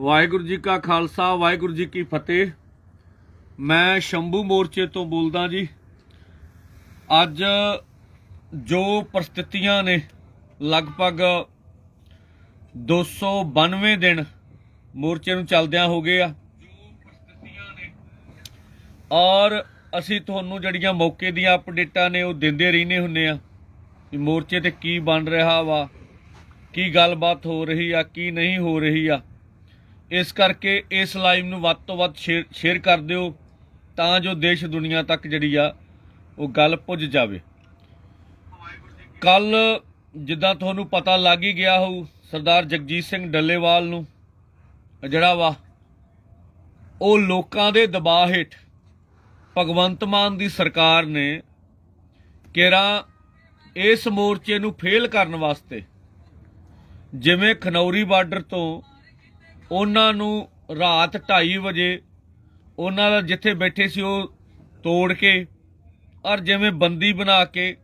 ਵਾਹਿਗੁਰੂ ਜੀ ਕਾ ਖਾਲਸਾ, ਵਾਹਿਗੁਰੂ ਜੀ ਕੀ ਫਤਿਹ। ਮੈਂ ਸ਼ੰਭੂ ਮੋਰਚੇ ਤੋਂ ਬੋਲਦਾ ਜੀ। ਅੱਜ ਜੋ ਪ੍ਰਸਥਿਤੀਆਂ ਨੇ ਲਗਭਗ 292 ਦਿਨ ਮੋਰਚੇ ਨੂੰ ਚੱਲਦਿਆਂ ਹੋ ਗਏ ਆ। ਔਰ ਅਸੀਂ ਤੁਹਾਨੂੰ ਜਿਹੜੀਆਂ ਮੌਕੇ ਦੀਆਂ ਅਪਡੇਟਾਂ ਨੇ ਉਹ ਦਿੰਦੇ ਰਹਿੰਦੇ ਹੁੰਨੇ ਆ ਕਿ ਮੋਰਚੇ ਤੇ ਕੀ ਬਣ ਰਿਹਾ ਵਾ, ਕੀ ਗੱਲਬਾਤ ਹੋ ਰਹੀ ਆ, ਕੀ ਨਹੀਂ ਹੋ ਰਹੀ ਆ। ਇਸ ਕਰਕੇ ਇਸ ਲਾਈਵ ਨੂੰ ਵੱਧ ਤੋਂ ਵੱਧ ਸ਼ੇਅਰ ਸ਼ੇਅਰ ਕਰ ਦਿਓ ਤਾਂ ਜੋ ਦੇਸ਼ ਦੁਨੀਆ ਤੱਕ ਜਿਹੜੀ ਆ ਉਹ ਗੱਲ ਪੁੱਜ ਜਾਵੇ। ਕੱਲ ਜਿੱਦਾਂ ਤੁਹਾਨੂੰ ਪਤਾ ਲੱਗ ਹੀ ਗਿਆ ਹੋਊ, ਸਰਦਾਰ ਜਗਜੀਤ ਸਿੰਘ ਡੱਲੇਵਾਲ ਨੂੰ, ਜਿਹੜਾ ਵਾ, ਉਹ ਲੋਕਾਂ ਦੇ ਦਬਾਅ ਹੇਠ ਭਗਵੰਤ ਮਾਨ ਦੀ ਸਰਕਾਰ ਨੇ ਕਿਹੜਾ ਇਸ ਮੋਰਚੇ ਨੂੰ ਫੇਲ ਕਰਨ ਵਾਸਤੇ ਜਿਵੇਂ ਖਨੌਰੀ ਬਾਰਡਰ ਤੋਂ ਉਹਨਾਂ ਨੂੰ ਰਾਤ 2:30 ਵਜੇ ਉਹਨਾਂ ਦਾ ਜਿੱਥੇ ਬੈਠੇ ਸੀ ਉਹ ਤੋੜ ਕੇ ਔਰ ਜਿਵੇਂ ਬੰਦੀ ਬਣਾ ਕੇ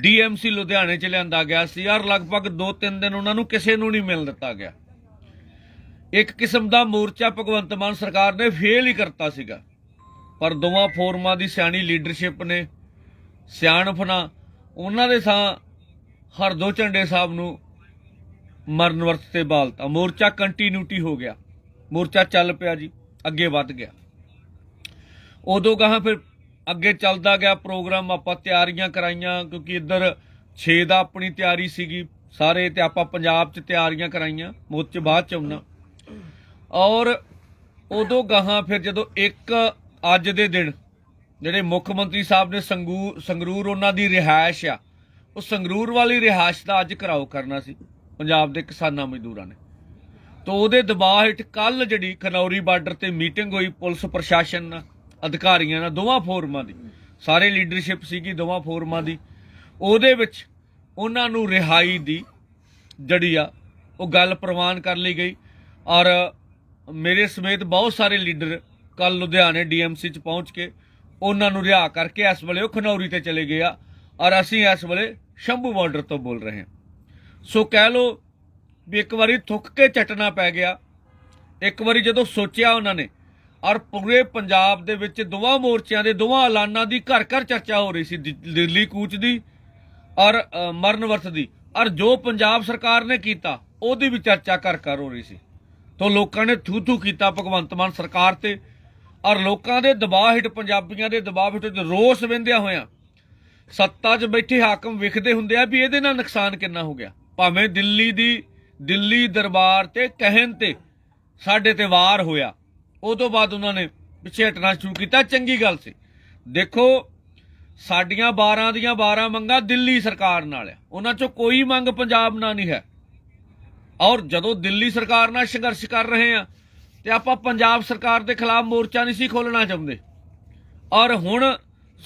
ਡੀਐਮਸੀ ਲੁਧਿਆਣੇ ਚ ਲਿਆਂਦਾ ਗਿਆ ਸੀ ਔਰ ਲਗਭਗ 2-3 ਦਿਨ ਉਹਨਾਂ ਨੂੰ ਕਿਸੇ ਨੂੰ ਨਹੀਂ ਮਿਲ ਦਿੱਤਾ ਗਿਆ। ਇੱਕ ਕਿਸਮ ਦਾ ਮੋਰਚਾ ਭਗਵੰਤ ਮਾਨ ਸਰਕਾਰ ਨੇ ਫੇਲ ਹੀ ਕਰਤਾ ਸੀਗਾ। ਪਰ ਦੋਵਾਂ ਫੋਰਮਾਂ ਦੀ ਸਿਆਣੀ ਲੀਡਰਸ਼ਿਪ ਨੇ ਸਿਆਣਪ ਉਹਨਾਂ ਦੇ ਥਾਂ ਹਰਦੋ ਝੰਡੇ ਸਾਹਿਬ ਨੂੰ ਮਰਨ ਵਰਤ ਤੇ ਬਾਲਤਾ ਮੋਰਚਾ ਕੰਟੀਨਿਊਟੀ ਹੋ ਗਿਆ। ਮੋਰਚਾ ਚੱਲ ਪਿਆ ਜੀ, ਅੱਗੇ ਵੱਧ ਗਿਆ। ਉਦੋਂ ਗਾਹਾਂ ਫਿਰ ਅੱਗੇ ਚੱਲਦਾ ਗਿਆ ਪ੍ਰੋਗਰਾਮ, ਆਪਾਂ ਤਿਆਰੀਆਂ ਕਰਾਈਆਂ, ਕਿਉਂਕਿ ਇੱਧਰ 6 ਦਾ ਆਪਣੀ ਤਿਆਰੀ ਸੀਗੀ, ਸਾਰੇ ਤੇ ਆਪਾਂ ਪੰਜਾਬ 'ਚ ਤਿਆਰੀਆਂ ਕਰਾਈਆਂ, ਮੋਰਚੇ ਬਾਅਦ 'ਚ ਆਉਣਾ। ਔਰ ਉਦੋਂ ਗਾਹਾਂ ਫਿਰ ਜਦੋਂ ਇੱਕ ਅੱਜ ਦੇ ਦਿਨ, ਜਿਹੜੇ ਮੁੱਖ ਮੰਤਰੀ ਸਾਹਿਬ ਨੇ ਸੰਗੂ, ਸੰਗਰੂਰ ਉਹਨਾਂ ਦੀ ਰਿਹਾਇਸ਼ ਆ, ਉਹ ਸੰਗਰੂਰ ਵਾਲੀ ਰਿਹਾਇਸ਼ ਦਾ ਅੱਜ ਘਰਾਓ ਕਰਨਾ ਸੀ। ਪੰਜਾਬ ਦੇ ਕਿਸਾਨਾਂ ਮਜ਼ਦੂਰਾਂ ਨੇ। ਤੋਂ ਉਹਦੇ ਦਬਾਅ ਹੇਠ ਕੱਲ ਜਿਹੜੀ ਖਨੌਰੀ ਬਾਰਡਰ ਤੇ ਮੀਟਿੰਗ ਹੋਈ, ਪੁਲਿਸ, ਪ੍ਰਸ਼ਾਸਨ ਨਾਲ ਅਧਿਕਾਰੀਆਂ ਨਾਲ ਦੋਵਾਂ ਫੋਰਮਾਂ ਦੀ, ਸਾਰੇ ਲੀਡਰਸ਼ਿਪ ਸੀਗੀ ਦੋਵਾਂ ਫੋਰਮਾਂ ਦੀ, ਉਹਦੇ ਵਿੱਚ ਉਹਨਾਂ ਨੂੰ ਰਿਹਾਈ ਦੀ ਜਿਹੜੀ ਆ, ਉਹ ਗੱਲ ਪ੍ਰਵਾਨ ਕਰ ਲਈ ਗਈ। ਔਰ ਮੇਰੇ ਸਮੇਤ ਬਹੁਤ ਸਾਰੇ ਲੀਡਰ ਕੱਲ ਲੁਧਿਆਣੇ ਡੀਐਮਸੀ ਚ ਪਹੁੰਚ ਕੇ ਉਹਨਾਂ ਨੂੰ ਰਿਹਾ ਕਰਕੇ ਇਸ ਵੇਲੇ ਉਹ ਖਨੌਰੀ ਤੇ ਚਲੇ ਗਏ ਆ। ਔਰ ਅਸੀਂ ਇਸ ਵੇਲੇ ਸ਼ੰਭੂ ਬਾਰਡਰ ਤੋਂ ਬੋਲ ਰਹੇ ਹਾਂ। ਸੋ ਕਹਿ ਲੋ ਵੀ ਇੱਕ ਵਾਰੀ ਥੁੱਕ ਕੇ ਚਟਣਾ ਪੈ ਗਿਆ। ਇੱਕ ਵਾਰੀ ਜਦੋਂ ਸੋਚਿਆ ਉਹਨਾਂ ਨੇ ਔਰ ਪੂਰੇ ਪੰਜਾਬ ਦੇ ਵਿੱਚ ਦੋਵਾਂ ਮੋਰਚਿਆਂ ਦੇ ਦੋਵਾਂ ਐਲਾਨਾਂ ਦੀ ਘਰ ਘਰ ਚਰਚਾ ਹੋ ਰਹੀ ਸੀ ਦਿੱਲੀ ਕੂਚ ਦੀ ਔਰ ਅ, ਮਰਨ ਵਰਤ ਦੀ। ਔਰ ਜੋ ਪੰਜਾਬ ਸਰਕਾਰ ਨੇ ਕੀਤਾ ਉਹਦੀ ਵੀ ਚਰਚਾ ਘਰ ਘਰ ਹੋ ਰਹੀ ਸੀ। ਤੋਂ ਲੋਕਾਂ ਨੇ ਥੂ ਥੂ ਕੀਤਾ ਭਗਵੰਤ ਮਾਨ ਸਰਕਾਰ ਤੇ ਔਰ ਲੋਕਾਂ ਦੇ ਦਬਾਅ ਹੇਠ ਪੰਜਾਬੀਆਂ ਦੇ ਦਬਾਅ ਹੇਠ ਰੋਸ ਵੰਦਿਆ ਹੋਇਆ ਸੱਤਾ 'ਚ ਬੈਠੇ ਹਾਕਮ ਵਿਖਦੇ ਹੁੰਦੇ ਆ ਵੀ ਇਹਦੇ ਨਾਲ ਨੁਕਸਾਨ ਕਿੰਨਾ ਹੋ ਗਿਆ। ਭਾਵੇਂ ਦਿੱਲੀ ਦੀ, ਦਿੱਲੀ ਦਰਬਾਰ ਤੇ ਕਹਿਣ ਤੇ ਸਾਡੇ ਤੇ ਵਾਰ ਹੋਇਆ। ਉਹ ਤੋਂ ਬਾਅਦ ਉਹਨਾਂ ਨੇ ਪਿੱਛੇ ਹਟਣਾ ਸ਼ੁਰੂ ਕੀਤਾ, ਚੰਗੀ ਗੱਲ ਸੀ। ਦੇਖੋ, ਸਾਡੀਆਂ 12 ਦੀਆਂ 12 ਮੰਗਾਂ ਦਿੱਲੀ ਸਰਕਾਰ ਨਾਲ ਆ। ਉਹਨਾਂ 'ਚੋਂ ਕੋਈ ਮੰਗ ਪੰਜਾਬ ਨਾਲ ਨਹੀਂ ਹੈ। ਔਰ ਜਦੋਂ ਦਿੱਲੀ ਸਰਕਾਰ ਨਾਲ ਸੰਘਰਸ਼ ਕਰ ਰਹੇ ਆ, ਤੇ ਆਪਾਂ ਪੰਜਾਬ ਸਰਕਾਰ ਦੇ ਖਿਲਾਫ ਮੋਰਚਾ ਨਹੀਂ ਸੀ ਖੋਲਣਾ ਚਾਹੁੰਦੇ। ਔਰ ਹੁਣ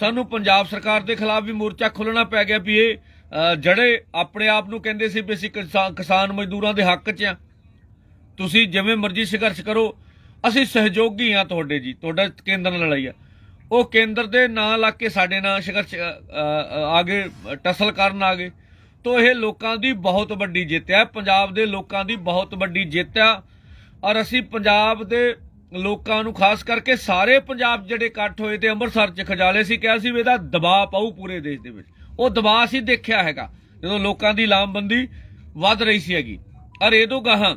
ਸਾਨੂੰ ਪੰਜਾਬ ਸਰਕਾਰ ਦੇ ਖਿਲਾਫ ਵੀ ਮੋਰਚਾ ਖੋਲਣਾ ਪੈ ਗਿਆ ਵੀ ਇਹ ਜਿਹੜੇ ਆਪਣੇ ਆਪ ਨੂੰ ਕਹਿੰਦੇ ਸੀ ਵੀ ਅਸੀਂ ਕਿਸਾ- ਕਿਸਾਨ ਮਜ਼ਦੂਰਾਂ ਦੇ ਹੱਕ 'ਚ ਆ। ਤੁਸੀਂ ਜਿਵੇਂ ਮਰਜ਼ੀ ਸੰਘਰਸ਼ ਕਰੋ ਅਸੀਂ ਸਹਿਯੋਗੀ ਆ ਤੁਹਾਡੇ ਜੀ ਤੁਹਾਡਾ ਕੇਂਦਰ ਨਾਲ ਲੜਾਈ ਆ। ਉਹ ਕੇਂਦਰ ਦੇ ਨਾਂ ਲੱਗ ਕੇ ਸਾਡੇ ਨਾਲ ਸੰਘਰਸ਼ ਅ, ਅ, ਆਗੇ ਟਸਲ ਕਰਨ ਆ ਗਏ ਤੋ ਇਹ ਲੋਕਾਂ ਦੀ ਬਹੁਤ ਵੱਡੀ ਜਿੱਤ ਹੈ ਪੰਜਾਬ ਦੇ ਲੋਕਾਂ ਦੀ ਬਹੁਤ ਵੱਡੀ ਜਿੱਤ ਆ। ਔਰ ਅਸੀਂ ਪੰਜਾਬ ਦੇ ਲੋਕਾਂ ਨੂੰ ਖਾਸ ਕਰਕੇ ਸਾਰੇ ਪੰਜਾਬ ਜਿਹੜੇ ਇਕੱਠ ਹੋਏ ਤੇ ਅੰਮ੍ਰਿਤਸਰ 'ਚ ਖਜਾਲੇ ਸੀ ਕਿਹਾ ਸੀ ਵੀ ਇਹਦਾ ਦਬਾਅ ਪਾਊ ਪੂਰੇ ਦੇਸ਼ ਦੇ ਵਿੱਚ। ਉਹ ਦਬਾਅ ਸੀ ਦੇਖਿਆ ਹੈਗਾ। ਜਦੋਂ ਲੋਕਾਂ ਦੀ ਲਾਮਬੰਦੀ ਵੱਧ ਰਹੀ ਸੀ ਹੈਗੀ। ਔਰ ਇਹ ਤੋਂ ਗਾਹਾਂ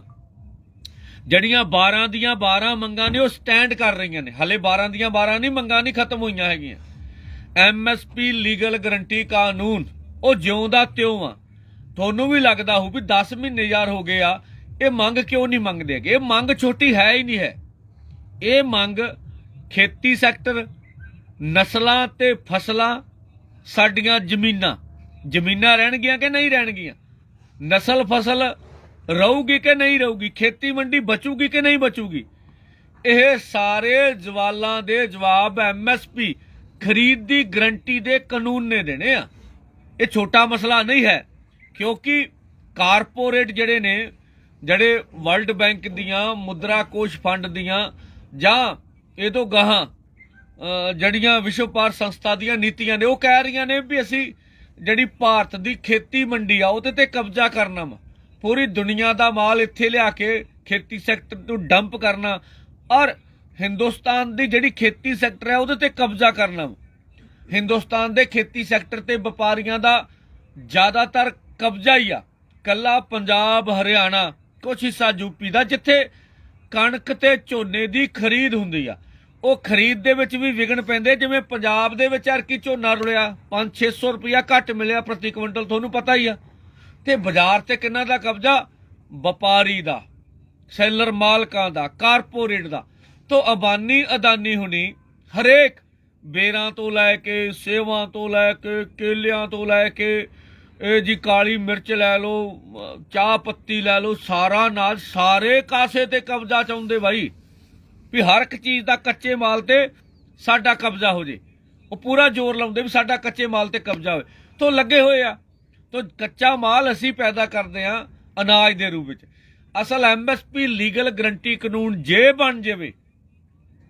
ਜਿਹੜੀਆਂ 12 ਦੀਆਂ 12 ਮੰਗਾਂ ਨੇ ਉਹ ਸਟੈਂਡ ਕਰ ਰਹੀਆਂ ਨੇ। ਹਲੇ 12 ਦੀਆਂ 12 ਨਹੀਂ, ਮੰਗਾਂ ਨਹੀਂ ਖਤਮ ਹੋਈਆਂ ਹੈਗੀਆਂ। ਐਮਐਸਪੀ ਲੀਗਲ ਗਰੰਟੀ ਕਾਨੂੰਨ, ਉਹ ਜਿਉਂ ਦਾ ਤਿਉਂ ਆ। ਤੁਹਾਨੂੰ ਵੀ ਲੱਗਦਾ ਹੋਊ ਵੀ 10 ਮਹੀਨੇ ਯਾਰ ਹੋ ਗਏ ਆ। ਇਹ ਮੰਗ ਕਿਉਂ ਨਹੀਂ ਮੰਗਦੇ ਹੈਗੇ? ਇਹ ਮੰਗ ਛੋਟੀ ਹੈ ਹੀ ਨਹੀਂ ਹੈ। ਇਹ ਮੰਗ ਖੇਤੀ ਸੈਕਟਰ ਨਸਲਾਂ ਤੇ ਫਸਲਾਂ ਸਾਡੀਆਂ ਜ਼ਮੀਨਾਂ ਜ਼ਮੀਨਾਂ ਰਹਿਣਗੀਆਂ ਕਿ ਨਹੀਂ ਰਹਿਣਗੀਆਂ? ਨਸਲ ਫਸਲ ਰਹੂਗੀ ਕਿ ਨਹੀਂ ਰਹੂਗੀ? ਖੇਤੀ ਮੰਡੀ ਬਚੂਗੀ ਕਿ ਨਹੀਂ ਬਚੂਗੀ? ਇਹ ਸਾਰੇ ਜਵਾਲਾਂ ਦੇ ਜਵਾਬ ਐਮਐਸਪੀ ਖਰੀਦ ਦੀ ਗਰੰਟੀ ਦੇ ਕਾਨੂੰਨ ਨੇ ਦੇਣੇ ਆ। ਇਹ ਛੋਟਾ ਮਸਲਾ ਨਹੀਂ ਹੈ, ਕਿਉਂਕਿ ਕਾਰਪੋਰੇਟ ਜਿਹੜੇ ਨੇ, ਜਿਹੜੇ ਵਰਲਡ ਬੈਂਕ ਦੀਆਂ ਮੁਦਰਾ ਕੋਸ਼ ਫੰਡ ਦੀਆਂ ਜਾਂ ਇਹ ਤੋਂ ਗਾਹਾਂ ਜਿਹੜੀਆਂ ਵਿਸ਼ਵ ਪਾਰ ਸੰਸਥਾ ਦੀਆਂ ਨੀਤੀਆਂ ਨੇ, ਉਹ ਕਹਿ ਰਹੀਆਂ ਨੇ ਵੀ ਅਸੀਂ ਜਿਹੜੀ ਭਾਰਤ ਦੀ ਖੇਤੀ ਮੰਡੀ ਆ, ਉਹਦੇ ਤੇ ਕਬਜ਼ਾ ਕਰਨਾ ਵਾ। ਪੂਰੀ ਦੁਨੀਆ ਦਾ ਮਾਲ ਇੱਥੇ ਲਿਆ ਕੇ ਖੇਤੀ ਸੈਕਟਰ ਨੂੰ ਡੰਪ ਕਰਨਾ, ਔਰ ਹਿੰਦੁਸਤਾਨ ਦੀ ਜਿਹੜੀ ਖੇਤੀ ਸੈਕਟਰ ਹੈ, ਉਹਦੇ ਤੇ ਕਬਜ਼ਾ ਕਰਨਾ ਹਿੰਦੁਸਤਾਨ ਦੇ ਖੇਤੀ ਸੈਕਟਰ ਤੇ ਵਪਾਰੀਆਂ ਦਾ ਜ਼ਿਆਦਾਤਰ ਕਬਜ਼ਾ ਹੀ ਆ। ਕੱਲਾ ਪੰਜਾਬ, ਹਰਿਆਣਾ, ਕੁਛ ਹਿੱਸਾ ਯੂਪੀ ਦਾ, ਜਿੱਥੇ ਕਣਕ ਤੇ ਝੋਨੇ ਦੀ ਖਰੀਦ ਹੁੰਦੀ ਆ। ਉਹ ਖਰੀਦ ਦੇ ਵਿੱਚ ਵੀ ਵਿਗਣ ਪੈਂਦੇ, ਜਿਵੇਂ ਪੰਜਾਬ ਦੇ ਵਿੱਚ ਅਰਕੀ ਝੋਨਾ ਰੁਲਿਆ 5-600 ਰੁਪਇਆ ਘੱਟ ਮਿਲਿਆ ਪ੍ਰਤੀ ਕੁਇੰਟਲ, ਤੁਹਾਨੂੰ ਪਤਾ ਹੀ ਆ। ਤੇ ਬਾਜ਼ਾਰ ਤੇ ਕਿੰਨਾ ਦਾ ਕਬਜ਼ਾ? ਵਪਾਰੀ ਦਾ, ਸੈਲਰ ਮਾਲਕਾਂ ਦਾ, ਕਾਰਪੋਰੇਟ ਦਾ। ਤੋਂ ਅਬਾਨੀ, ਅਦਾਨੀ ਹੁਣੀ, ਹਰੇਕ ਬੇਰਾਂ ਤੋਂ ਲੈ ਕੇ, ਸੇਵਾਂ ਤੋਂ ਲੈ ਕੇ, ਕੇਲਿਆਂ ਤੋਂ ਲੈ ਕੇ, ਇਹ ਜੀ ਕਾਲੀ ਮਿਰਚ ਲੈ ਲਓ, ਚਾਹ ਪੱਤੀ ਲੈ ਲਓ, ਸਾਰਾ ਨਾਲ ਸਾਰੇ ਕਾਸੇ ਤੇ ਕਬਜ਼ਾ ਚਾਹੁੰਦੇ ਬਾਈ। ਵੀ ਹਰ ਇੱਕ ਚੀਜ਼ ਦਾ ਕੱਚੇ ਮਾਲ ਤੇ ਸਾਡਾ ਕਬਜ਼ਾ ਹੋ ਜੇ। ਉਹ ਪੂਰਾ ਜ਼ੋਰ ਲਾਉਂਦੇ ਵੀ ਸਾਡਾ ਕੱਚੇ ਮਾਲ ਤੇ ਕਬਜ਼ਾ ਹੋਵੇ। ਤੋਂ ਲੱਗੇ ਹੋਏ ਆ। ਤੋਂ ਕੱਚਾ ਮਾਲ ਅਸੀਂ ਪੈਦਾ ਕਰਦੇ ਆ ਅਨਾਜ ਦੇ ਰੂਪ ਵਿੱਚ। ਅਸਲ ਐਮਐਸਪੀ ਲੀਗਲ ਗਰੰਟੀ ਕਾਨੂੰਨ ਜੇ ਬਣ ਜਾਵੇ,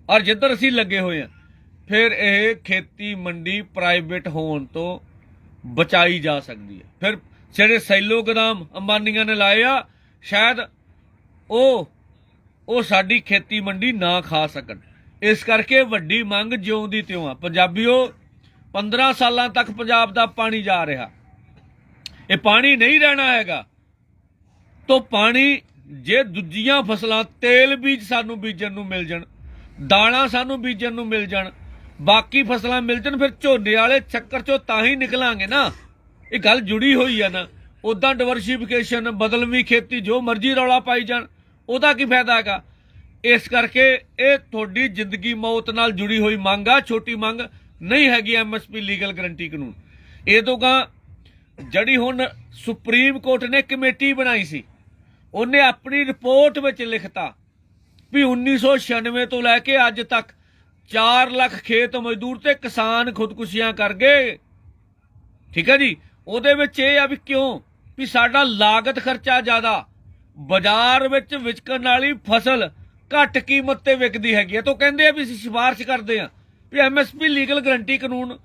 ਔਰ ਜਿੱਧਰ ਅਸੀਂ ਲੱਗੇ ਹੋਏ ਆ, ਫਿਰ ਇਹ ਖੇਤੀ ਮੰਡੀ ਪ੍ਰਾਈਵੇਟ ਹੋਣ ਤੋਂ ਬਚਾਈ ਜਾ ਸਕਦੀ ਹੈ। ਫਿਰ ਜਿਹੜੇ ਸੈਲੋ ਗਦਾਮ ਅੰਬਾਨੀਆਂ ਨੇ ਲਾਏ ਆ, ਸ਼ਾਇਦ ਉਹ ਉਹ ਸਾਡੀ ਖੇਤੀ ਮੰਡੀ ਨਾ ਖਾ ਸਕਣ। ਇਸ ਕਰਕੇ ਵੱਡੀ ਮੰਗ ਜਿਉਂ ਦੀ ਤਿਉਂ ਆ। ਪੰਜਾਬੀਓ 15 ਸਾਲਾਂ ਤੱਕ ਪੰਜਾਬ ਦਾ ਪਾਣੀ ਜਾ ਰਿਹਾ। ਇਹ ਪਾਣੀ ਨਹੀਂ ਰਹਿਣਾ ਹੈਗਾ। ਤੋਂ ਪਾਣੀ ਜੇ ਦੂਜੀਆਂ ਫਸਲਾਂ ਤੇਲ ਬੀਜ ਸਾਨੂੰ ਬੀਜਣ ਨੂੰ ਮਿਲ ਜਾਣ ਦਾਣਾ ਸਾਨੂੰ ਬੀਜਣ ਨੂੰ ਮਿਲ ਜਾਣ, ਬਾਕੀ ਫਸਲਾਂ ਮਿਲ ਜਾਣ, ਫਿਰ ਝੋਨੇ ਵਾਲੇ ਚੱਕਰ ਚੋਂ ਤਾਂ ਹੀ ਨਿਕਲਾਂਗੇ ਨਾ। ਇਹ ਗੱਲ ਜੁੜੀ ਹੋਈ ਆ ਨਾ। ਉਦਾਂ ਡਿਵਰਸਿਫਿਕੇਸ਼ਨ ਬਦਲਵੀਂ ਖੇਤੀ, ਜੋ ਮਰਜ਼ੀ ਰੌਲਾ ਪਾਈ ਜਾਣ ਉਹਦਾ ਕੀ ਫਾਇਦਾ ਹੈਗਾ? ਇਸ ਕਰਕੇ ਇਹ ਤੁਹਾਡੀ ਜ਼ਿੰਦਗੀ ਮੌਤ ਨਾਲ ਜੁੜੀ ਹੋਈ ਮੰਗ ਆ, ਛੋਟੀ ਮੰਗ ਨਹੀਂ ਹੈਗੀ ਐਮਐਸਪੀ ਲੀਗਲ ਗਰੰਟੀ ਕਾਨੂੰਨ। ਇਹ ਤੋਂ ਗਾ ਜਿਹੜੀ ਹੁਣ ਸੁਪਰੀਮ ਕੋਰਟ ਨੇ ਕਮੇਟੀ ਬਣਾਈ ਸੀ, ਉਹਨੇ ਆਪਣੀ ਰਿਪੋਰਟ ਵਿੱਚ ਲਿਖਤਾ ਵੀ 1996 ਤੋਂ ਲੈ ਕੇ ਅੱਜ ਤੱਕ 4 ਲੱਖ ਖੇਤ ਮਜ਼ਦੂਰ ਤੇ ਕਿਸਾਨ ਖੁਦਕੁਸ਼ੀਆਂ ਕਰ ਗਏ। ਠੀਕ ਹੈ ਜੀ? ਉਹਦੇ ਵਿੱਚ ਇਹ ਆ ਵੀ ਕਿਉਂ? ਵੀ ਸਾਡਾ ਲਾਗਤ ਖਰਚਾ ਜ਼ਿਆਦਾ। ਬਾਜ਼ਾਰ ਵਿੱਚ ਵਿਚਕਣ ਵਾਲੀ ਫਸਲ ਘੱਟ ਕੀਮਤ ਤੇ ਵਿਕਦੀ ਹੈਗੀ ਹੈ ਤਾਂ ਉਹ ਕਹਿੰਦੇ ਆ ਵੀ ਅਸੀਂ ਸਿਫਾਰਿਸ਼ ਕਰਦੇ ਆ ਵੀ ਐਮਐਸਪੀ ਲੀਗਲ ਗਰੰਟੀ ਕਾਨੂੰਨ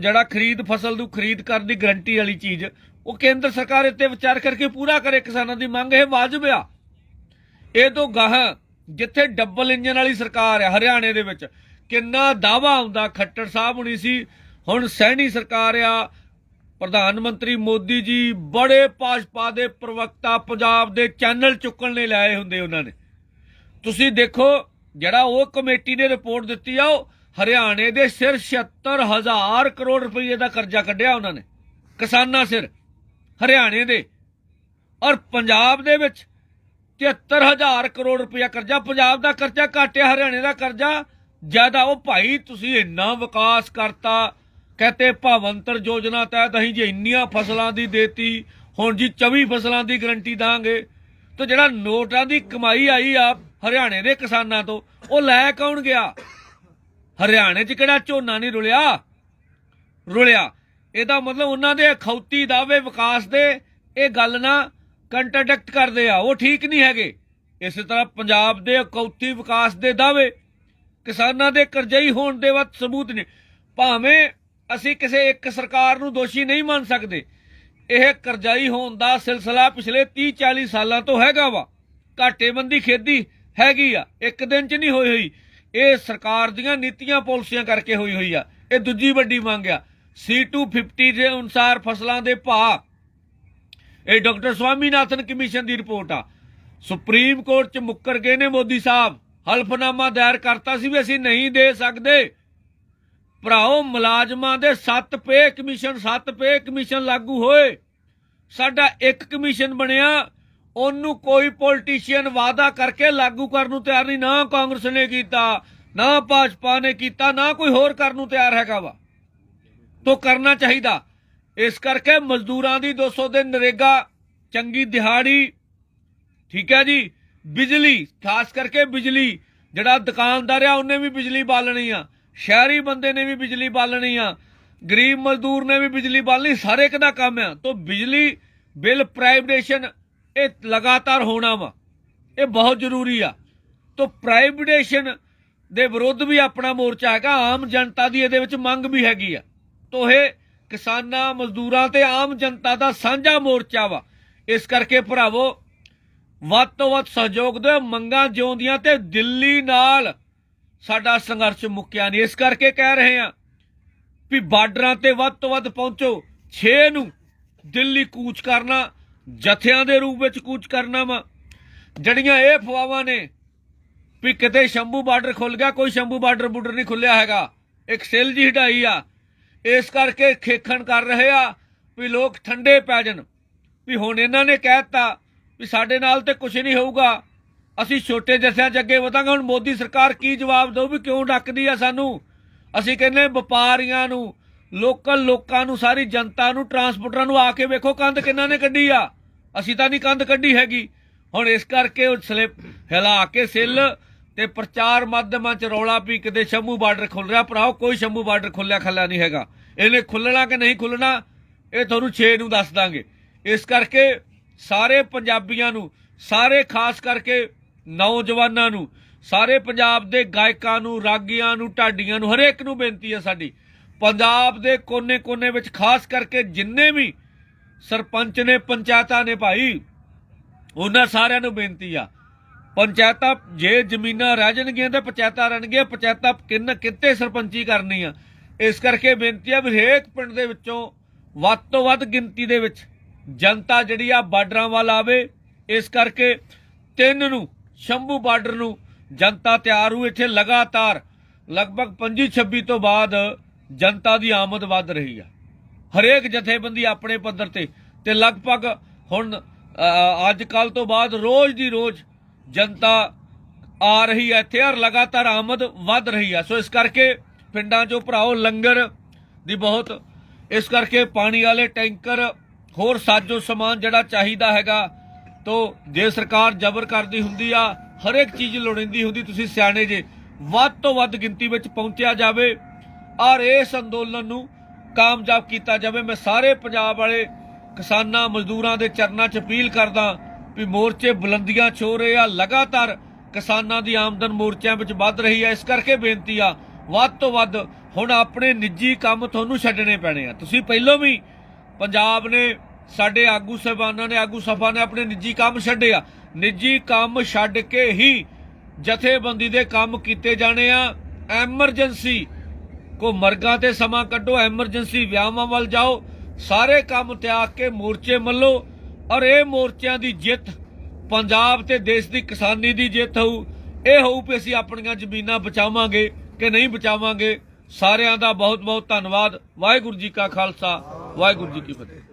ਜਿਹੜਾ ਖਰੀਦ ਫਸਲ ਨੂੰ ਖਰੀਦ ਕਰਨ ਦੀ ਗਰੰਟੀ ਵਾਲੀ ਚੀਜ਼, ਉਹ ਕੇਂਦਰ ਸਰਕਾਰ ਇੱਥੇ ਵਿਚਾਰ ਕਰਕੇ ਪੂਰਾ ਕਰੇ, ਕਿਸਾਨਾਂ ਦੀ ਮੰਗ ਇਹ ਵਾਜਬ ਆ। ਇਹ ਤੋਂ ਗਾਹ ਜਿੱਥੇ ਡਬਲ ਇੰਜਨ ਵਾਲੀ ਸਰਕਾਰ ਹੈ ਹਰਿਆਣੇ ਦੇ ਵਿੱਚ, ਕਿੰਨਾ ਦਾਵਾ ਆਉਂਦਾ ਖੱਟਰ ਸਾਹਿਬ ਹੁਣੀ ਸੀ, ਹੁਣ ਸਹਿਣੀ ਸਰਕਾਰ ਆ ਪ੍ਰਧਾਨ ਮੰਤਰੀ ਮੋਦੀ ਜੀ ਬੜੇ ਭਾਜਪਾ ਦੇ ਪ੍ਰਵਕਤਾ ਪੰਜਾਬ ਦੇ ਚੈਨਲ ਚੁੱਕਣ ਲਈ ਲਾਏ ਹੁੰਦੇ ਉਹਨਾਂ ਨੇ। ਤੁਸੀਂ ਦੇਖੋ, ਜਿਹੜਾ ਉਹ ਕਮੇਟੀ ਨੇ ਰਿਪੋਰਟ ਦਿੱਤੀ ਆ, ਉਹ ਹਰਿਆਣੇ ਦੇ ਸਿਰ 76000 ਕਰੋੜ ਰੁਪਏ ਦਾ ਕਰਜ਼ਾ ਕੱਢਿਆ ਉਹਨਾਂ ਨੇ। ਕਿਸਾਨਾਂ ਸਿਰ, ਹਰਿਆਣੇ ਦੇ। ਔਰ ਪੰਜਾਬ ਦੇ ਵਿੱਚ 73000 ਕਰੋੜ ਰੁਪਇਆ ਕਰਜ਼ਾ, ਪੰਜਾਬ ਦਾ ਕਰਜ਼ਾ ਘੱਟ ਹੈ ਹਰਿਆਣੇ ਦਾ ਕਰਜ਼ਾ ਜ਼ਿਆਦਾ। ਉਹ ਭਾਈ, ਤੁਸੀਂ ਇੰਨਾ ਵਿਕਾਸ ਕਰਤਾ ਕਹਤੇ ਭਵੰਤਰ ਯੋਜਨਾ ਤਹਿਤ ਅਸੀਂ ਜੇ ਇੰਨੀਆਂ ਫਸਲਾਂ ਦੀ ਦੇਤੀ, ਹੁਣ ਜੀ 24 ਫਸਲਾਂ ਦੀ ਗਰੰਟੀ ਦਾਂਗੇ। ਤੇ ਜਿਹੜਾ ਨੋਟਾਂ ਦੀ ਕਮਾਈ ਆਈ ਆ ਹਰਿਆਣੇ ਦੇ ਕਿਸਾਨਾਂ ਤੋਂ, ਉਹ ਲੈ ਕੌਣ ਗਿਆ? ਹਰਿਆਣੇ 'ਚ ਕਿਹੜਾ ਝੋਨਾ ਨਹੀਂ ਰੁਲਿਆ? ਰੁਲਿਆ। ਇਹਦਾ ਮਤਲਬ ਉਹਨਾਂ ਦੇ ਅਖੌਤੀ ਦਾਅਵੇ ਵਿਕਾਸ ਦੇ, ਇਹ ਗੱਲ ਨਾ ਕੰਟਰਡਿਕਟ ਕਰਦੇ ਆ। ਉਹ ਠੀਕ ਨਹੀਂ ਹੈਗੇ। ਇਸੇ ਤਰ੍ਹਾਂ ਪੰਜਾਬ ਦੇ ਅਖੌਤੀ ਵਿਕਾਸ ਦੇ ਦਾਅਵੇ ਕਿਸਾਨਾਂ ਦੇ ਕਰਜ਼ਈ ਹੋਣ ਦੇ ਵੱਧ ਸਬੂਤ ਨੇ। ਭਾਵੇਂ ਅਸੀਂ ਕਿਸੇ ਇੱਕ ਸਰਕਾਰ ਨੂੰ ਦੋਸ਼ੀ ਨਹੀਂ ਮੰਨ ਸਕਦੇ। ਇਹ ਕਰਜ਼ਾਈ ਹੋਣ ਦਾ ਸਿਲਸਿਲਾ ਪਿਛਲੇ 30 40 ਸਾਲਾਂ ਤੋਂ ਹੈਗਾ ਵਾ। ਘਾਟੇਬੰਦੀ ਖੇਦੀ ਹੈਗੀ ਆ। ਇੱਕ ਦਿਨ ਚ ਨਹੀਂ ਹੋਈ ਹੋਈ। ਇਹ ਸਰਕਾਰ ਦੀਆਂ ਨੀਤੀਆਂ ਪਾਲਿਸੀਆਂ ਕਰਕੇ ਹੋਈ ਹੋਈ ਆ। ਇਹ ਦੂਜੀ ਵੱਡੀ ਮੰਗ ਆ। C250 ਦੇ ਅਨੁਸਾਰ ਫਸਲਾਂ ਦੇ ਭਾਅ। ਇਹ ਡਾਕਟਰ ਸਵਾਮੀਨਾਥਨ ਕਮਿਸ਼ਨ ਦੀ ਰਿਪੋਰਟ ਆ। ਸੁਪਰੀਮ ਕੋਰਟ ਚ ਮੁੱਕਰ ਗਏ ਨੇ ਮੋਦੀ ਸਾਹਿਬ। ਹਲਫਨਾਮਾ ਦਾਇਰ ਕਰਤਾ ਸੀ ਵੀ ਅਸੀਂ ਨਹੀਂ ਦੇ ਸਕਦੇ। ਭਰਾਓ, ਮੁਲਾਜ਼ਮਾਂ ਦੇ 7 ਪੇ ਕਮਿਸ਼ਨ 7 ਪੇ ਕਮਿਸ਼ਨ ਲਾਗੂ ਹੋਏ। ਸਾਡਾ ਇੱਕ ਕਮਿਸ਼ਨ ਬਣਿਆ, ਉਹਨੂੰ ਕੋਈ ਪੋਲੀਟੀਸ਼ੀਅਨ ਵਾਅਦਾ ਕਰਕੇ ਲਾਗੂ ਕਰਨ ਨੂੰ ਤਿਆਰ ਨਹੀਂ, ਨਾ ਕਾਂਗਰਸ ਨੇ ਕੀਤਾ, ਨਾ ਭਾਜਪਾ ਨੇ ਕੀਤਾ, ਨਾ ਕੋਈ ਹੋਰ ਕਰਨ ਨੂੰ ਤਿਆਰ ਹੈਗਾ ਵਾ। ਤੋਂ ਕਰਨਾ ਚਾਹੀਦਾ। ਇਸ ਕਰਕੇ ਮਜ਼ਦੂਰਾਂ ਦੀ 200 ਦਿਨ ਨਰੇਗਾ, ਚੰਗੀ ਦਿਹਾੜੀ, ਠੀਕ ਹੈ ਜੀ, ਬਿਜਲੀ, ਖਾਸ ਕਰਕੇ ਬਿਜਲੀ, ਜਿਹੜਾ ਦੁਕਾਨਦਾਰ ਆ, ਉਹਨੇ ਵੀ ਬਿਜਲੀ ਬਾਲਣੀ ਆ। ਸ਼ਹਿਰੀ ਬੰਦੇ ਨੇ ਵੀ ਬਿਜਲੀ ਬਾਲਣੀ ਆ, ਗਰੀਬ ਮਜ਼ਦੂਰ ਨੇ ਵੀ ਬਿਜਲੀ ਬਾਲਣੀ ਸਾਰੇ ਇੱਕ ਦਾ ਕੰਮ ਆ। ਤੋਂ ਬਿਜਲੀ ਬਿੱਲ ਪ੍ਰਾਈਵੇਟੇਸ਼ਨ ਇਹ ਲਗਾਤਾਰ ਹੋਣਾ ਵਾ। ਇਹ ਬਹੁਤ ਜ਼ਰੂਰੀ ਆ। ਤੋਂ ਪ੍ਰਾਈਵੇਟੇਸ਼ਨ ਦੇ ਵਿਰੁੱਧ ਵੀ ਆਪਣਾ ਮੋਰਚਾ ਹੈਗਾ, ਆਮ ਜਨਤਾ ਦੀ ਇਹਦੇ ਵਿੱਚ ਮੰਗ ਵੀ ਹੈਗੀ ਆ। ਤੋਂ ਇਹ ਕਿਸਾਨਾਂ, ਮਜ਼ਦੂਰਾਂ ਤੇ ਆਮ ਜਨਤਾ ਦਾ ਸਾਂਝਾ ਮੋਰਚਾ ਵਾ। ਇਸ ਕਰਕੇ ਭਰਾਵੋ, ਵੱਧ ਤੋਂ ਵੱਧ ਸਹਿਯੋਗ ਦਿਓ, ਮੰਗਾਂ ਜਿਉਂਦੀਆਂ ਤੇ ਦਿੱਲੀ ਨਾਲ ਸਾਡਾ ਸੰਘਰਸ਼ ਮੁੱਕਿਆ ਨਹੀਂ। ਇਸ ਕਰਕੇ ਕਹਿ ਰਹੇ ਹਾਂ ਵੀ ਬਾਰਡਰਾਂ ਤੇ ਵੱਧ ਤੋਂ ਵੱਧ ਪਹੁੰਚੋ। 6 ਨੂੰ ਦਿੱਲੀ ਕੂਚ ਕਰਨਾ, ਜਥਿਆਂ ਦੇ ਰੂਪ ਵਿੱਚ ਕੂਚ ਕਰਨਾ ਵਾ। ਜੜੀਆਂ ਇਹ ਫਵਾਵਾਂ ਨੇ ਵੀ ਕਿਤੇ ਸ਼ੰਭੂ ਬਾਰਡਰ ਖੁੱਲ ਗਿਆ, ਕੋਈ ਸ਼ੰਭੂ ਬਾਰਡਰ ਬੁੱਡਰ ਨਹੀਂ ਖੁੱਲਿਆ ਹੈਗਾ। ਇੱਕ ਸੈੱਲ ਜੀ ਹਟਾਈ ਆ। ਇਸ ਕਰਕੇ ਖੇਖਣ ਕਰ ਰਹੇ ਆ ਵੀ ਲੋਕ ਠੰਡੇ ਪੈ ਜਾਣ। ਵੀ ਹੁਣ ਇਹਨਾਂ ਨੇ ਕਹਿਤਾ ਵੀ ਸਾਡੇ ਨਾਲ ਤੇ ਕੁਝ ਨਹੀਂ ਹੋਊਗਾ। ਅਸੀਂ ਛੋਟੇ ਜਥਿਆਂ ਚ ਅੱਗੇ ਵਧਾਂਗੇ। ਹੁਣ ਮੋਦੀ ਸਰਕਾਰ ਕੀ ਜਵਾਬ ਦਊ ਵੀ ਕਿਉਂ ਡੱਕਦੀ ਆ ਸਾਨੂੰ? ਅਸੀਂ ਕਹਿੰਦੇ ਵਪਾਰੀਆਂ ਨੂੰ, ਲੋਕਲ ਲੋਕਾਂ ਨੂੰ, ਸਾਰੀ ਜਨਤਾ ਨੂੰ, ਟਰਾਂਸਪੋਰਟਰਾਂ ਨੂੰ ਆ ਕੇ ਵੇਖੋ ਕੰਧ ਕਿੰਨਾ ਨੇ ਕੱਢੀ ਆ। ਅਸੀਂ ਤਾਂ ਨਹੀਂ ਕੰਧ ਕੱਢੀ ਹੈਗੀ। ਹੁਣ ਇਸ ਕਰਕੇ ਉਹ ਸਲਿੱਪ ਹਿਲਾ ਕੇ ਸਿੱਲ ਤੇ ਪ੍ਰਚਾਰ ਮਾਧਿਅਮਾਂ ਚ ਰੌਲਾ ਵੀ ਕਿਤੇ ਸ਼ੰਭੂ ਬਾਰਡਰ ਖੁੱਲ ਰਿਹਾ। ਭਰਾਓ, ਕੋਈ ਸ਼ੰਭੂ ਬਾਰਡਰ ਖੁੱਲਿਆ ਖੱਲਿਆ ਨਹੀਂ ਹੈਗਾ। ਇਹਨੇ ਖੁੱਲਣਾ ਕਿ ਨਹੀਂ ਖੁੱਲਣਾ, ਇਹ ਤੁਹਾਨੂੰ 6 ਨੂੰ ਦੱਸ ਦਾਂਗੇ। ਇਸ ਕਰਕੇ ਸਾਰੇ ਪੰਜਾਬੀਆਂ ਨੂੰ, ਸਾਰੇ ਖਾਸ ਕਰਕੇ ਨੌਜਵਾਨਾਂ ਨੂੰ, ਸਾਰੇ ਪੰਜਾਬ ਦੇ ਗਾਇਕਾਂ ਨੂੰ, ਰਾਗੀਆਂ ਨੂੰ, ਢਾਡੀਆਂ ਨੂੰ, ਹਰੇਕ ਨੂੰ ਬੇਨਤੀ ਹੈ ਸਾਡੀ, ਪੰਜਾਬ ਦੇ ਕੋਨੇ-ਕੋਨੇ ਵਿੱਚ ਖਾਸ ਕਰਕੇ ਜਿੰਨੇ ਵੀ ਸਰਪੰਚ ਨੇ, ਪੰਚਾਇਤਾਂ ਨੇ ਭਾਈ, ਉਹਨਾਂ ਸਾਰਿਆਂ ਨੂੰ ਬੇਨਤੀ ਆ। ਪੰਚਾਇਤਾਂ ਜੇ ਜ਼ਮੀਨਾਂ ਰਹਿ ਜਾਣਗੀਆਂ ਤੇ ਪੰਚਾਇਤਾਂ ਰਹਿਣਗੀਆਂ, ਪੰਚਾਇਤਾਂ ਕਿੰਨ ਕਿਤੇ ਸਰਪੰਚੀ ਕਰਨੀ ਆ। ਇਸ ਕਰਕੇ ਬੇਨਤੀ ਆ ਵੀ ਹਰੇਕ ਪਿੰਡ ਦੇ ਵਿੱਚੋਂ ਵੱਧ ਤੋਂ ਵੱਧ ਗਿਣਤੀ ਦੇ ਵਿੱਚ ਜਨਤਾ ਜਿਹੜੀ ਆ ਬਾਰਡਰਾਂ ਵੱਲ ਆਵੇ, ਇਸ ਕਰਕੇ ਤਿੰਨ ਨੂੰ ਸ਼ੰਭੂ ਬਾਰਡਰ ਨੂੰ ਜਨਤਾ ਤਿਆਰ ਹੋ ਇੱਥੇ ਲਗਾਤਾਰ ਲਗਭਗ 25 26 ਤੋਂ ਬਾਅਦ ਜਨਤਾ ਦੀ ਆਮਦ ਵੱਧ ਰਹੀ ਆ। ਹਰੇਕ ਜਥੇਬੰਦੀ ਆਪਣੇ ਪੱਧਰ ਤੇ ਤੇ ਲਗਭਗ ਹੁਣ ਅੱਜ ਕੱਲ ਤੋਂ ਬਾਅਦ ਰੋਜ਼ ਦੀ ਰੋਜ਼ ਜਨਤਾ ਆ ਰਹੀ ਹੈ ਇੱਥੇ ਔਰ ਲਗਾਤਾਰ ਆਮਦ ਵੱਧ ਰਹੀ ਹੈ ਸੋ ਇਸ ਕਰਕੇ ਪਿੰਡਾਂ 'ਚੋਂ ਭਰਾਓ ਲੰਗਰ ਦੀ ਬਹੁਤ, ਇਸ ਕਰਕੇ ਪਾਣੀ ਵਾਲੇ ਟੈਂਕਰ ਹੋਰ ਸਾਜੋ ਸਮਾਨ ਜਿਹੜਾ ਚਾਹੀਦਾ ਹੈਗਾ ਤੋਂ ਜੇ ਸਰਕਾਰ ਜ਼ਬਰ ਕਰਦੀ ਹੁੰਦੀ ਆ, ਹਰੇਕ ਚੀਜ਼ ਲੋੜੀਂਦੀ ਹੁੰਦੀ, ਤੁਸੀਂ ਸਿਆਣੇ ਜੇ, ਵੱਧ ਤੋਂ ਵੱਧ ਗਿਣਤੀ ਵਿੱਚ ਪਹੁੰਚਿਆ ਜਾਵੇ, ਔਰ ਇਸ ਅੰਦੋਲਨ ਨੂੰ ਕਾਮਯਾਬ ਕੀਤਾ ਜਾਵੇ। ਮੈਂ ਸਾਰੇ ਪੰਜਾਬ ਵਾਲੇ ਕਿਸਾਨਾਂ, ਮਜ਼ਦੂਰਾਂ ਦੇ ਚਰਨਾਂ 'ਚ ਅਪੀਲ ਕਰਦਾ ਵੀ ਮੋਰਚੇ ਬੁਲੰਦੀਆਂ ਛੋ ਰਹੇ ਆ। ਲਗਾਤਾਰ ਕਿਸਾਨਾਂ ਦੀ ਆਮਦਨ ਮੋਰਚਿਆਂ ਵਿੱਚ ਵੱਧ ਰਹੀ ਹੈ ਇਸ ਕਰਕੇ ਬੇਨਤੀ ਆ, ਵੱਧ ਤੋਂ ਵੱਧ ਹੁਣ ਆਪਣੇ ਨਿੱਜੀ ਕੰਮ ਤੁਹਾਨੂੰ ਛੱਡਣੇ ਪੈਣੇ ਆ। ਤੁਸੀਂ ਪਹਿਲਾਂ ਵੀ ਪੰਜਾਬ ਨੇ ਸਾਡੇ ਆਗੂ ਸਾਹਿਬਾਨਾਂ ਨੇ, ਆਗੂ ਸਫ਼ਾ ਨੇ ਆਪਣੇ ਨਿੱਜੀ ਕੰਮ ਛੱਡੇ ਆ। ਨਿੱਜੀ ਕੰਮ ਛੱਡ ਕੇ ਹੀ ਜਥੇਬੰਦੀ ਦੇ ਕੰਮ ਕੀਤੇ ਜਾਣੇ ਆ। ਐਮਰਜੈਂਸੀ, ਕੋ ਮਰਗਾਂ ਤੇ ਸਮਾਂ ਕੱਢੋ, ਐਮਰਜੈਂਸੀ ਵਿਆਹਾਂ ਵੱਲ ਜਾਓ। ਸਾਰੇ ਕੰਮ ਤਿਆਗ ਕੇ ਮੋਰਚੇ ਮੱਲੋ। ਔਰ ਇਹ ਮੋਰਚਿਆਂ ਦੀ ਜਿੱਤ ਪੰਜਾਬ ਤੇ ਦੇਸ਼ ਦੀ ਕਿਸਾਨੀ ਦੀ ਜਿੱਤ ਹੋਊ। ਇਹ ਹੋਊ ਕਿ ਅਸੀਂ ਆਪਣੀਆਂ ਜ਼ਮੀਨਾਂ ਬਚਾਵਾਂਗੇ ਕਿ ਨਹੀਂ ਬਚਾਵਾਂਗੇ। ਸਾਰਿਆਂ ਦਾ ਬਹੁਤ ਬਹੁਤ ਧੰਨਵਾਦ। ਵਾਹਿਗੁਰੂ ਜੀ ਕਾ ਖਾਲਸਾ, ਵਾਹਿਗੁਰੂ ਜੀ ਕੀ ਫਤਿਹ।